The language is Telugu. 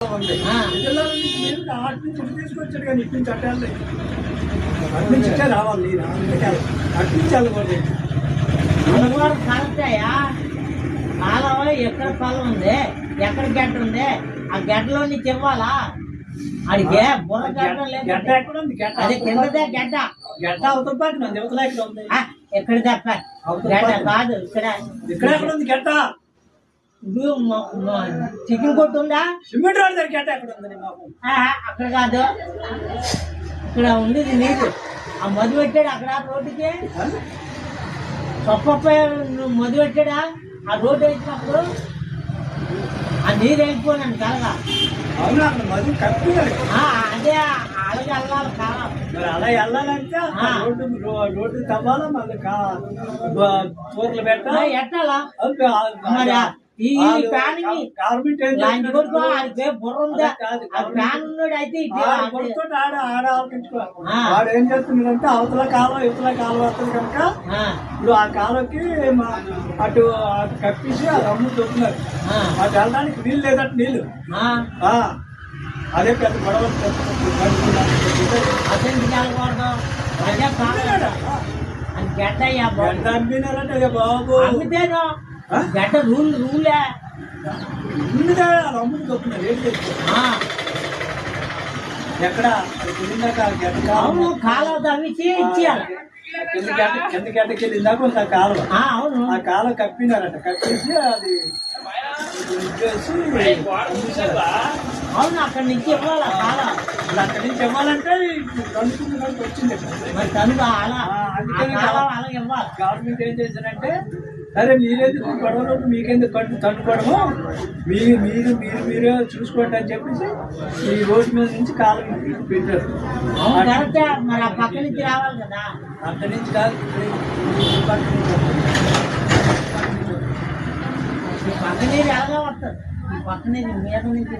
ఉంది. ఆ. జిల్లాల నుంచి మీరు ఆటి నుంచి ఇటు తీసుకొచ్చాడు కానీ ఇటు నుంచి అట్టే వెళ్ళలేదు. అటు నుంచి ఇట్టే రావాలి నీరు అందుకే అటు నుంచి వెళ్ళకూడదు అది కూడా ఎక్కడ పొలం ఉంది? ఎక్కడ గడ్డ ఉంది? ఆ గడ్డలో నుంచి ఇవ్వాలా అడిగే బుర్ర గడ్డ గడ్డ ఎక్కడ ఉంది? గడ్డ అది కిందదే గడ్డ. గడ్డ అవతల పాటు ఉంది ఉంది. ఆ, ఎక్కడ తప్ప. గడ్డ కాదు ఇక్కడ. ఇక్కడ ఎక్కడ ఉంది గడ్డ? చికెన్ కొట్టు ఉందా? సిమెంట్ రోడ్ దగ్గర గడ్డ ఎక్కడ ఉంది మాకు అక్కడ కాదు. ఇక్కడ ఉంది ఇది నీరు. ఆ మధు పెట్టాడు అక్కడ రోడ్డుకి? చొప్ప మధు పెట్టాడా? ఆ రోడ్డు వేసినప్పుడు ఆ నీరు వెళ్ళిపోయినాను కలగా. అవును అక్కడ మధు ఆ, అదే అలాగే వెళ్ళాలి కాలం. మరి అలా వెళ్ళాలంటే అక్కడ. రోడ్డు రోడ్డు తవ్వాలా మళ్ళీ కా బ- తూర్లు ఆ, పెట్టాలి ఎట్టాలా మరి ఈ అదే ఉన్నాడు అయితే ఆడ ఆడ ఆడ ఏం చేస్తున్నాడంటే అవతల కాలం ఇవతల కాలం వస్తుంది కనుక ఇప్పుడు ఆ కాలంకి అటు కప్పించి దొక్కున్నారు ఆ, అటు వెళ్ళడానికి నీళ్ళు లేదట నీళ్ళు. అదే పెద్ద గొడవ. అతనికి వెళ్ళకూడదు అదే అది గడ్డ అమ్మినారంటే అదే బాబు. అమ్మితేను? గడ్డ రూల్ రూలే. ముందుగా చేస్తారు ఆ, ఎక్కడ? కిందక గడ్డ అవును కాలం కాలువ తవ్వించి ఇచ్చేయాలి. కింద గడ్డ కింద గడ్డకి వెళ్ళిందాక ఉంది ఆ కాలువ అవును. ఆ కాలం కప్పినారట. కప్పేసి అది. అవును అక్కడి నుంచి ఇవ్వాలి కాలం. ఇప్పుడు అక్కడి నుంచి ఇవ్వాలంటే కనుక్కున్న దానికి వచ్చింది. మరి తనుగు అలా ఆ, ఆ అందుకని కాలం అలా ఇవ్వాలి. గవర్నమెంట్ ఏం చేశారంటే సరే మీరెందుకు గొడవలు మీకెందుకు కట్టు తట్టుకోవడము? మీరు మీరు మీరు మీరే చూసుకోండి అని చెప్పేసి ఈ రోడ్డు మీద నుంచి కాలం పెట్టారు. అవును కరెక్టే. మరి ఆ పక్క నుంచి రావాలి కదా. అక్కడి నుంచి కాదు పక్క నుంచి. ఈ పక్క నీరు ఎలాగో వస్తుంది ఈ పక్క నీరు మీద నుంచి.